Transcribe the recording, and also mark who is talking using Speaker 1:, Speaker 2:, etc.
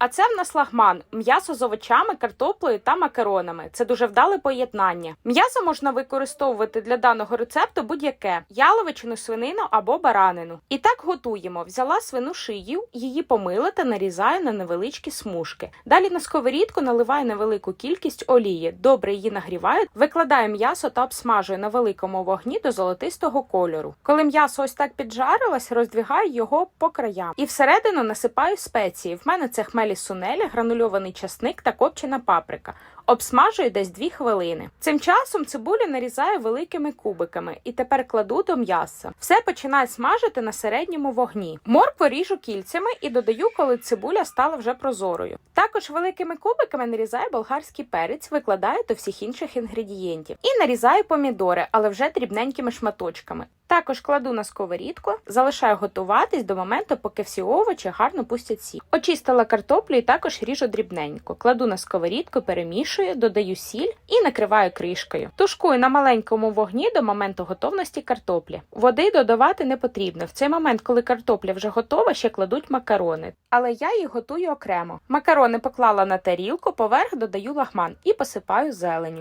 Speaker 1: А це в нас лагман м'ясо з овочами, картоплею та макаронами. Це дуже вдале поєднання. М'ясо можна використовувати для даного рецепту будь-яке яловичину, свинину або баранину. І так готуємо. Взяла свину шию, її помила та нарізаю на невеличкі смужки. Далі на сковорідку наливаю невелику кількість олії. Добре її нагріваю, викладаю м'ясо та обсмажую на великому вогні до золотистого кольору. Коли м'ясо ось так піджарилось, роздвігаю його по краям і всередину насипаю спеції. В мене це хмелі сунелі, гранульований часник та копчена паприка. Обсмажую десь 2 хвилини. Цим часом цибулю нарізаю великими кубиками і тепер кладу до м'яса. Все починаю смажити на середньому вогні. Моркву ріжу кільцями і додаю, коли цибуля стала вже прозорою. Також великими кубиками нарізаю болгарський перець, викладаю до всіх інших інгредієнтів. І нарізаю помідори, але вже дрібненькими шматочками. Також кладу на сковорідку, залишаю готуватись до моменту, поки всі овочі гарно пустять сік. Очистила картоплю і також ріжу дрібненько. Кладу на сковорідку, перемішую, додаю сіль і накриваю кришкою. Тушкую на маленькому вогні до моменту готовності картоплі. Води додавати не потрібно. В цей момент, коли картопля вже готова, ще кладуть макарони. Але я їх готую окремо. Макарони поклала на тарілку, поверх додаю лагман і посипаю зеленю.